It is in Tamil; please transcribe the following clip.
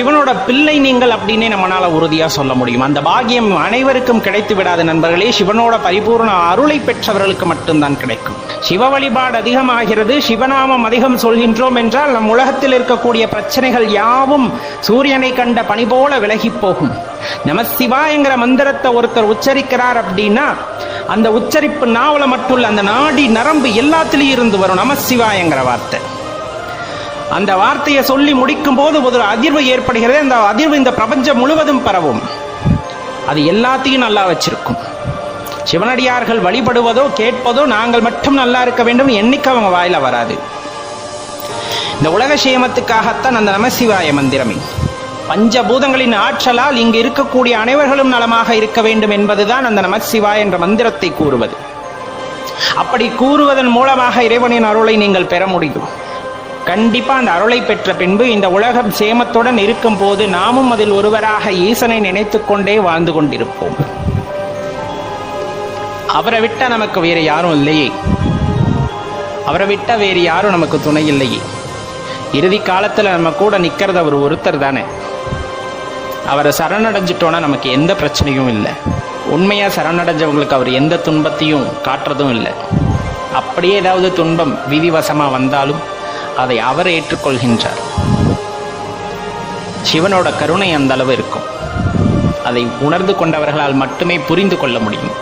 சிவனோட பிள்ளை நீங்கள் அப்படின்னே நம்மளால உறுதியா சொல்ல முடியும். அந்த பாக்கியம் அனைவருக்கும் கிடைத்து விடாத நண்பர்களே சிவனோட பரிபூர்ண அருளை பெற்றவர்களுக்கு மட்டும்தான் கிடைக்கும். சிவ வழிபாடு அதிகமாகிறது சிவநாமம் அதிகம் சொல்கின்றோம் என்றால் நம் உலகத்தில் இருக்கக்கூடிய பிரச்சனைகள் யாவும் சூரியனை கண்ட பணி போல விலகி போகும். நம சிவாயங்கிற மந்திரத்தை ஒருத்தர் உச்சரிக்கிறார் அப்படின்னா அந்த உச்சரிப்பு நாவல மட்டுள்ள அந்த நாடி நரம்பு எல்லாத்திலையும் இருந்து வரும். நம சிவாயங்கிற வார்த்தை. அந்த வார்த்தையை சொல்லி முடிக்கும் போது ஒரு அதிர்வு ஏற்படுகிறது அந்த அதிர்வு இந்த பிரபஞ்சம் முழுவதும் பரவும். அது எல்லாத்தையும் நல்லா வச்சிருக்கும். சிவனடியார்கள் வழிபடுவதோ கேட்பதோ நாங்கள் மட்டும் நல்லா இருக்க வேண்டும் எண்ணிக்கை அவங்க வாயில வராது. இந்த உலக சேமத்துக்காகத்தான் அந்த நமசிவாய மந்திரமே. பஞ்சபூதங்களின் ஆற்றலால் இங்கு இருக்கக்கூடிய அனைவர்களும் நலமாக இருக்க வேண்டும் என்பதுதான் அந்த நமசிவாய் என்ற மந்திரத்தை கூறுவது. அப்படி கூறுவதன் மூலமாக இறைவனின் அருளை நீங்கள் பெற முடியும். கண்டிப்பா அந்த அருளை பெற்ற பின்பு இந்த உலகம் சேமத்துடன் இருக்கும் போது நாமும் அதில் ஒருவராக ஈசனை நினைத்துக் கொண்டே வாழ்ந்து கொண்டிருப்போம். அவரை விட்ட நமக்கு வேறு யாரும் இல்லையே. அவரை விட்ட வேறு யாரும் நமக்கு துணை இல்லையே. இறுதி காலத்துல நம்ம கூட நிற்கிறது அவர் ஒருத்தர் தானே. அவரை சரணடைஞ்சிட்டோன்னா நமக்கு எந்த பிரச்சனையும் இல்லை. உண்மையா சரணடைஞ்சவங்களுக்கு அவர் எந்த துன்பத்தையும் காட்டுறதும் இல்லை. அப்படியே ஏதாவது துன்பம் விதிவசமாக வந்தாலும் அதை அவர் ஏற்றுக்கொள்கின்றார். சிவனோட கருணை அந்த அளவு இருக்கும். அதை உணர்ந்து கொண்டவர்களால் மட்டுமே புரிந்து கொள்ள முடியும்.